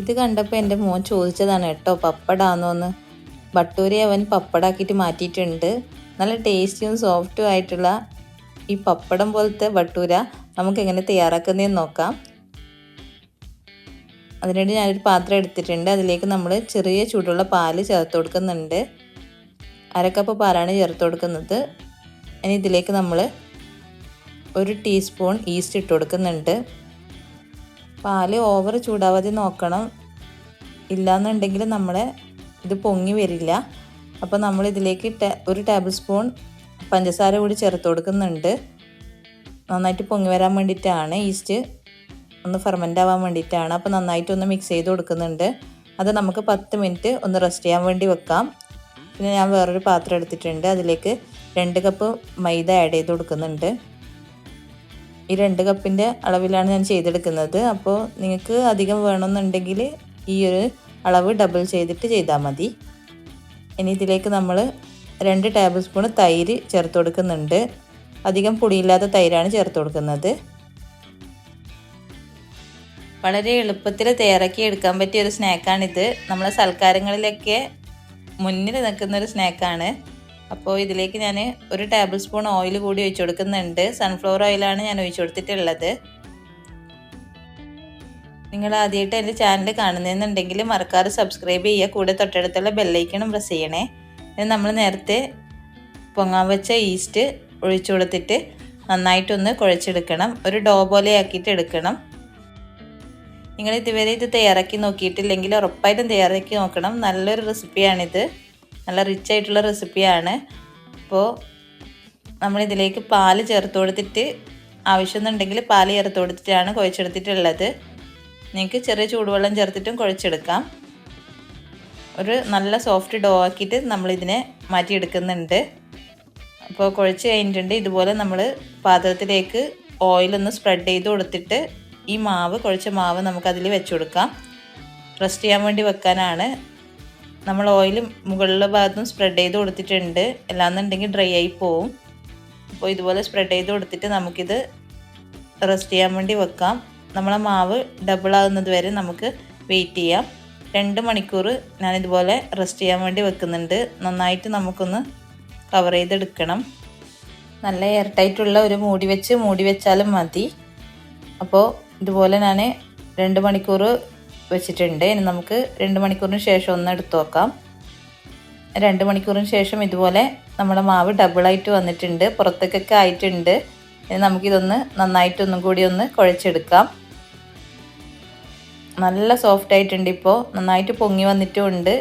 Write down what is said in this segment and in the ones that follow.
ഇത് കണ്ടപ്പോൾ എന്റെ മോൻ ചോദിച്ചതാണ് കേട്ടോ പപ്പടാന്നോന്ന്. ബട്ടൂരി അവൻ പപ്പടാക്കിയിട്ട് മാറ്റിയിട്ടുണ്ട്. നല്ല ടേസ്റ്റിയും സോഫ്റ്റും ആയിട്ടുള്ള ഈ പപ്പടം പോലത്തെ ബട്ടൂര നമുക്ക് എങ്ങനെ തയ്യാറാക്കുന്നതെന്ന് നോക്കാം. അതിനുവേണ്ടി ഞാനൊരു പാത്രം എടുത്തിട്ടുണ്ട്. അതിലേക്ക് നമ്മൾ ചെറിയ ചൂടുള്ള പാൽ ചേർത്ത് കൊടുക്കുന്നുണ്ട്. അരക്കപ്പ് പാലാണ് ചേർത്ത് കൊടുക്കുന്നത്. ഇനി ഇതിലേക്ക് നമ്മൾ ഒരു ടീസ്പൂൺ ഈസ്റ്റ് ഇട്ട് കൊടുക്കുന്നുണ്ട്. പാൽ ഓവർ ചൂടാവാതെ നോക്കണം. ഇല്ലാന്നുണ്ടെങ്കിൽ നമ്മളെ ഇത് പൊങ്ങി വരില്ല. അപ്പോൾ നമ്മൾ ഇതിലേക്ക് ഒരു ടേബിൾ സ്പൂൺ പഞ്ചസാര കൂടി ചേർത്ത് കൊടുക്കുന്നുണ്ട്. നന്നായിട്ട് പൊങ്ങി വരാൻ വേണ്ടിയിട്ടാണ് ഈസ്റ്റ് ഒന്ന് ഫെർമെന്റ് ആവാൻ വേണ്ടിയിട്ടാണ്. അപ്പോൾ നന്നായിട്ടൊന്ന് മിക്സ് ചെയ്ത് കൊടുക്കുന്നുണ്ട്. അത് നമുക്ക് പത്ത് മിനിറ്റ് ഒന്ന് റെസ്റ്റ് ചെയ്യാൻ വേണ്ടി വെക്കാം. പിന്നെ ഞാൻ വേറൊരു പാത്രം എടുത്തിട്ടുണ്ട്. അതിലേക്ക് രണ്ട് കപ്പ് മൈദ ആഡ് ചെയ്ത് കൊടുക്കുന്നുണ്ട്. ഈ രണ്ട് കപ്പിന്റെ അളവിലാണ് ഞാൻ ചെയ്തെടുക്കുന്നത്. അപ്പോൾ നിങ്ങൾക്ക് അധികം വേണമെന്നുണ്ടെങ്കിൽ ഈ ഒരു അളവ് ഡബിൾ ചെയ്തിട്ട് ചെയ്താൽ മതി. ഇനി ഇതിലേക്ക് നമ്മൾ രണ്ട് ടേബിൾ സ്പൂൺ തൈര് ചേർത്ത് കൊടുക്കുന്നുണ്ട്. അധികം പുളിയില്ലാത്ത തൈരാണ് ചേർത്ത് കൊടുക്കുന്നത്. വളരെ എളുപ്പത്തിൽ തയ്യാറാക്കി എടുക്കാൻ പറ്റിയ ഒരു സ്നാക്കാണിത് നമ്മളെ സൽക്കാരങ്ങളിലൊക്കെ മുന്നിൽ നിൽക്കുന്ന ഒരു സ്നാക്കാണ് അപ്പോൾ ഇതിലേക്ക് ഞാൻ ഒരു ടേബിൾ സ്പൂൺ ഓയിൽ കൂടി ഒഴിച്ചു കൊടുക്കുന്നുണ്ട്. സൺഫ്ലവർ ഓയിലാണ് ഞാൻ ഒഴിച്ചു കൊടുത്തിട്ടുള്ളത്. നിങ്ങൾ ആദ്യമായിട്ട് എന്റെ ചാനൽ കാണുന്നതെന്നുണ്ടെങ്കിൽ മറക്കാതെ സബ്സ്ക്രൈബ് ചെയ്യുക. കൂടെ തൊട്ടടുത്തുള്ള ബെല്ലൈക്കണം പ്രസ് ചെയ്യണേ. ഇത് നമ്മൾ നേരത്തെ പൊങ്ങാൻ വെച്ച ഈസ്റ്റ് ഒഴിച്ചു കൊടുത്തിട്ട് നന്നായിട്ടൊന്ന് കുഴച്ചെടുക്കണം. ഒരു ഡോ പോലെ ആക്കിയിട്ട് എടുക്കണം. നിങ്ങൾ ഇതുവരെ ഇത് തയ്യാറാക്കി നോക്കിയിട്ടില്ലെങ്കിൽ ഉറപ്പായിട്ടും തയ്യാറാക്കി നോക്കണം. നല്ലൊരു റെസിപ്പിയാണിത് നല്ല റിച്ച് ആയിട്ടുള്ള റെസിപ്പിയാണ് അപ്പോൾ നമ്മളിതിലേക്ക് പാൽ ചേർത്ത് കൊടുത്തിട്ട് ആവശ്യമെന്നുണ്ടെങ്കിൽ പാൽ ചേർത്ത് കൊടുത്തിട്ടാണ് കുഴച്ചെടുത്തിട്ടുള്ളത്. നിങ്ങൾക്ക് ചെറിയ ചൂടുവെള്ളം ചേർത്തിട്ടും കുഴച്ചെടുക്കാം. ഒരു നല്ല സോഫ്റ്റ് ഡോ ആക്കിയിട്ട് നമ്മളിതിനെ മാറ്റിയെടുക്കുന്നുണ്ട്. അപ്പോൾ കുഴച്ച് കഴിഞ്ഞിട്ടുണ്ട്. ഇതുപോലെ നമ്മൾ പാത്രത്തിലേക്ക് ഓയിലൊന്ന് സ്പ്രെഡ് ചെയ്ത് കൊടുത്തിട്ട് ഈ മാവ് കുഴച്ച മാവ് നമുക്കതിൽ വെച്ച് കൊടുക്കാം. റെസ്റ്റ് ചെയ്യാൻ വേണ്ടി വെക്കാനാണ് നമ്മൾ ഓയിൽ മുകളിലെ ഭാഗത്തും സ്പ്രെഡ് ചെയ്ത് കൊടുത്തിട്ടുണ്ട്. അല്ലാന്നുണ്ടെങ്കിൽ ഡ്രൈ ആയി പോവും. അപ്പോൾ ഇതുപോലെ സ്പ്രെഡ് ചെയ്ത് കൊടുത്തിട്ട് നമുക്കിത് റെസ്റ്റ് ചെയ്യാൻ വേണ്ടി വെക്കാം. നമ്മളെ മാവ് ഡബിൾ ആകുന്നത് വരെ നമുക്ക് വെയിറ്റ് ചെയ്യാം. രണ്ട് മണിക്കൂർ ഞാനിതുപോലെ റെസ്റ്റ് ചെയ്യാൻ വേണ്ടി വെക്കുന്നുണ്ട്. നന്നായിട്ട് നമുക്കൊന്ന് കവർ ചെയ്തെടുക്കണം. നല്ല എയർ ടൈറ്റുള്ള ഒരു മൂടി വെച്ച് മൂടി വെച്ചാലും മതി. അപ്പോൾ ഇതുപോലെ ഞാൻ രണ്ട് മണിക്കൂർ വെച്ചിട്ടുണ്ട്. ഇനി നമുക്ക് രണ്ട് മണിക്കൂറിന് ശേഷം ഒന്ന് എടുത്ത് നോക്കാം. രണ്ട് മണിക്കൂറിന് ശേഷം ഇതുപോലെ നമ്മുടെ മാവ് ഡബിളായിട്ട് വന്നിട്ടുണ്ട്. പുറത്തേക്കൊക്കെ ആയിട്ടുണ്ട്. ഇനി നമുക്കിതൊന്ന് നന്നായിട്ടൊന്നും കൂടി ഒന്ന് കുഴച്ചെടുക്കാം. നല്ല സോഫ്റ്റ് ആയിട്ടുണ്ട് ഇപ്പോൾ നന്നായിട്ട് പൊങ്ങി വന്നിട്ടുമുണ്ട്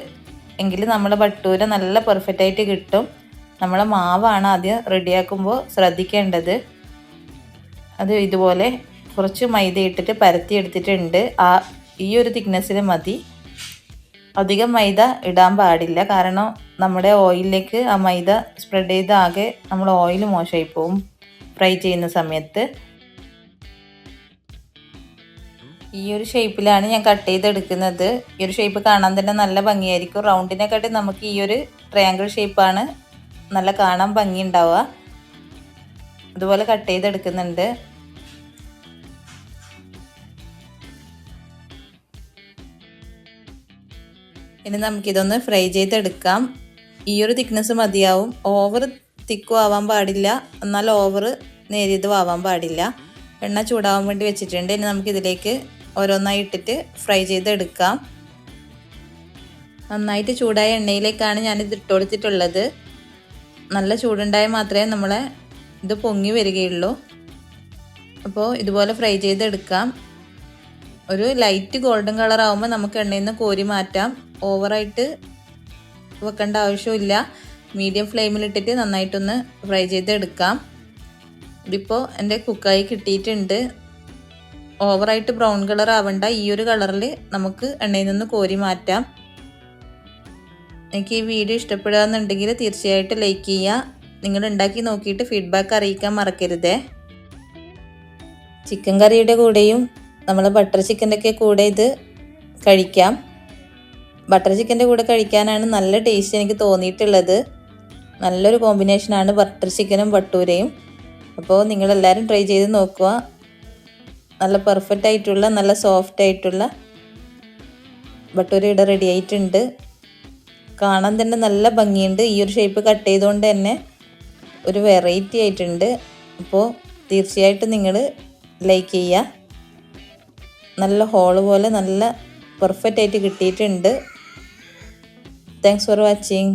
എങ്കിൽ നമ്മുടെ ബട്ടൂര നല്ല പെർഫെക്റ്റ് ആയിട്ട് കിട്ടും. നമ്മളെ മാവാണ് ആദ്യം റെഡിയാക്കുമ്പോൾ ശ്രദ്ധിക്കേണ്ടത്. അത് ഇതുപോലെ കുറച്ച് മൈദ ഇട്ടിട്ട് പരത്തി എടുത്തിട്ടുണ്ട്. ആ ഈ ഒരു തിക്നെസ്സിൽ മതി. അധികം മൈദ ഇടാൻ പാടില്ല. കാരണം നമ്മുടെ ഓയിലിലേക്ക് ആ മൈദ സ്പ്രെഡ് ചെയ്ത് ആകെ നമ്മൾ ഓയിൽ മോശമായി പോവും ഫ്രൈ ചെയ്യുന്ന സമയത്ത്. ഈ ഒരു ഷേപ്പിലാണ് ഞാൻ കട്ട് ചെയ്തെടുക്കുന്നത്. ഈ ഒരു ഷേപ്പ് കാണാൻ തന്നെ നല്ല ഭംഗിയായിരിക്കും. റൗണ്ടിനെക്കാട്ടി നമുക്ക് ഈ ഒരു ട്രയാങ്കിൾ ഷേപ്പാണ് നല്ല കാണാൻ ഭംഗി ഉണ്ടാവുക അതുപോലെ കട്ട് ചെയ്തെടുക്കുന്നുണ്ട്. ഇനി നമുക്കിതൊന്ന് ഫ്രൈ ചെയ്തെടുക്കാം. ഈ ഒരു തിക്നെസ് മതിയാവും. ഓവർ തിക്കും ആവാൻ പാടില്ല. എന്നാൽ ഓവർ നേരിയതും ആവാൻ പാടില്ല. എണ്ണ ചൂടാവാൻ വേണ്ടി വെച്ചിട്ടുണ്ട്. ഇനി നമുക്കിതിലേക്ക് ഓരോന്നായി ഇട്ടിട്ട് ഫ്രൈ ചെയ്തെടുക്കാം. നന്നായിട്ട് ചൂടായ എണ്ണയിലേക്കാണ് ഞാനിത് ഇട്ട് കൊടുത്തിട്ടുള്ളത് നല്ല ചൂടുണ്ടായാൽ മാത്രമേ നമ്മളെ ഇത് പൊങ്ങി വരികയുള്ളൂ. അപ്പോൾ ഇതുപോലെ ഫ്രൈ ചെയ്തെടുക്കാം. ഒരു ലൈറ്റ് ഗോൾഡൻ കളർ ആകുമ്പോൾ നമുക്ക് എണ്ണയിൽ നിന്ന് കോരി മാറ്റാം. ഓവറായിട്ട് വെക്കേണ്ട ആവശ്യമില്ല. മീഡിയം ഫ്ലെയിമിലിട്ടിട്ട് നന്നായിട്ടൊന്ന് ഫ്രൈ ചെയ്തെടുക്കാം. ഇതിപ്പോൾ എന്റെ കുക്കായി കിട്ടിയിട്ടുണ്ട്. ഓവറായിട്ട് ബ്രൗൺ കളർ ആവണ്ട. ഈ ഒരു കളറിൽ നമുക്ക് എണ്ണയിൽ നിന്ന് കോരി മാറ്റാം. എനിക്ക് ഈ വീഡിയോ ഇഷ്ടപ്പെടുകയെന്നുണ്ടെങ്കിൽ തീർച്ചയായിട്ടും ലൈക്ക് ചെയ്യുക. നിങ്ങൾ ഉണ്ടാക്കി നോക്കിയിട്ട് ഫീഡ്ബാക്ക് അറിയിക്കാൻ മറക്കരുതേ. ചിക്കൻ കറിയുടെ കൂടെയും നമ്മൾ ബട്ടർ ചിക്കന്റെ ഒക്കെ കൂടെ ഇത് കഴിക്കാം. ബട്ടർ ചിക്കന്റെ കൂടെ കഴിക്കാനാണ് നല്ല ടേസ്റ്റ് എനിക്ക് തോന്നിയിട്ടുള്ളത്. നല്ലൊരു കോമ്പിനേഷനാണ് ബട്ടർ ചിക്കനും ബട്ടൂരയും അപ്പോൾ നിങ്ങളെല്ലാവരും ട്രൈ ചെയ്ത് നോക്കുക. നല്ല പെർഫെക്റ്റ് ആയിട്ടുള്ള നല്ല സോഫ്റ്റ് ആയിട്ടുള്ള ബട്ടൂര ഇവിടെ റെഡി ആയിട്ടുണ്ട്. കാണാൻ തന്നെ നല്ല ഭംഗിയുണ്ട്. ഈ ഒരു ഷേപ്പ് കട്ട് ചെയ്തുകൊണ്ട് തന്നെ ഒരു വെറൈറ്റി ആയിട്ടുണ്ട്. അപ്പോൾ തീർച്ചയായിട്ടും നിങ്ങൾ ലൈക്ക് ചെയ്യുക. നല്ല ഹോൾ പോലെ നല്ല പെർഫെക്റ്റ് ആയിട്ട് കിട്ടിയിട്ടുണ്ട്. Thanks for watching